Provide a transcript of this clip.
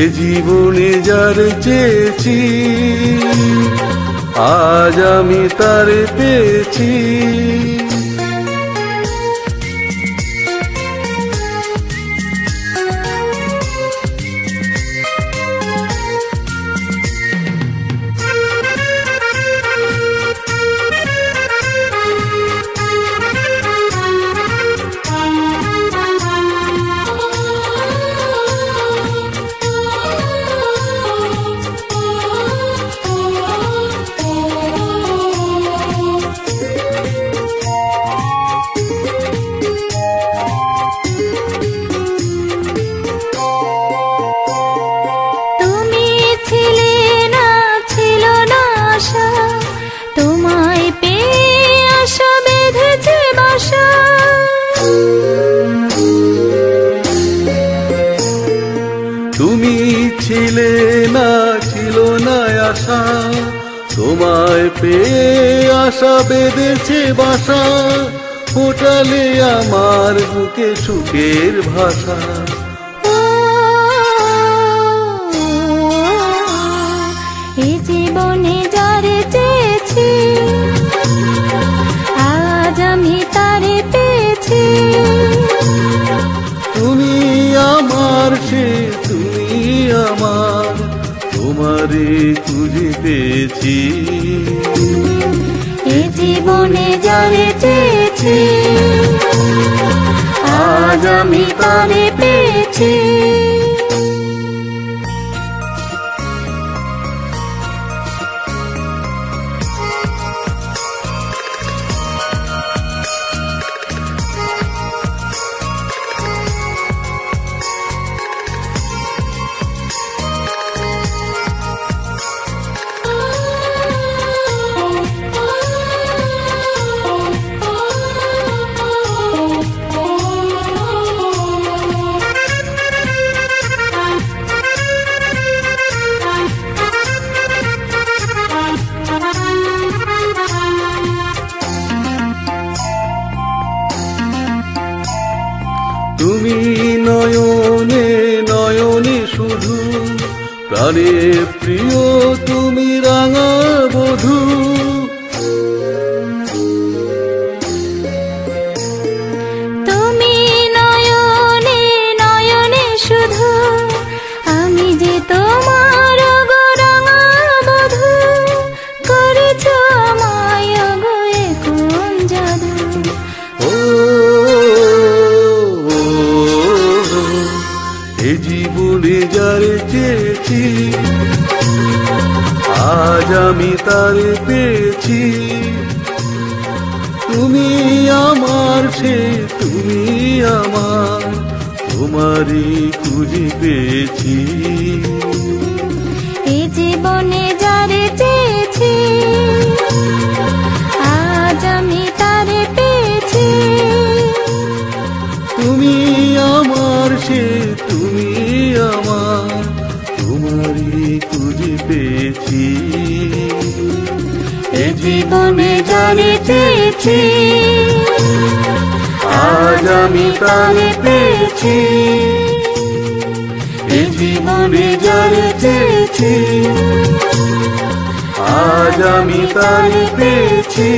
এ জীবনে যার চেয়েছি আজ আমি তার পেয়েছি। ছিলে না ছিল না আশা। তোমায় পেয়ে আশা বেঁধেছে বাসা। ফোটালে আমার বুকে সুখের ভাষা। তোমারে খুঁজে পেয়েছি এই জীবনে যারে চেয়েছি আজ আমি তারে পেয়েছি। প্রাণের প্রিয় তুমি রাঙা বধূ। আমি তারে পেয়েছি। তুমি আমার সে তুমি আমার তোমারই খুঁজে পেয়েছি। এ জীবনে যারে চেয়েছি আজ আমি তারে পেয়েছি। তুমি আমার সে তুমি আমার তোমারই খুঁজে পেয়েছি। জীবনে চেয়েছি আজ আমি প্রাণে পেয়েছি। এ জীবনে জানি চেয়েছি আজ আমি প্রাণে পেয়েছি।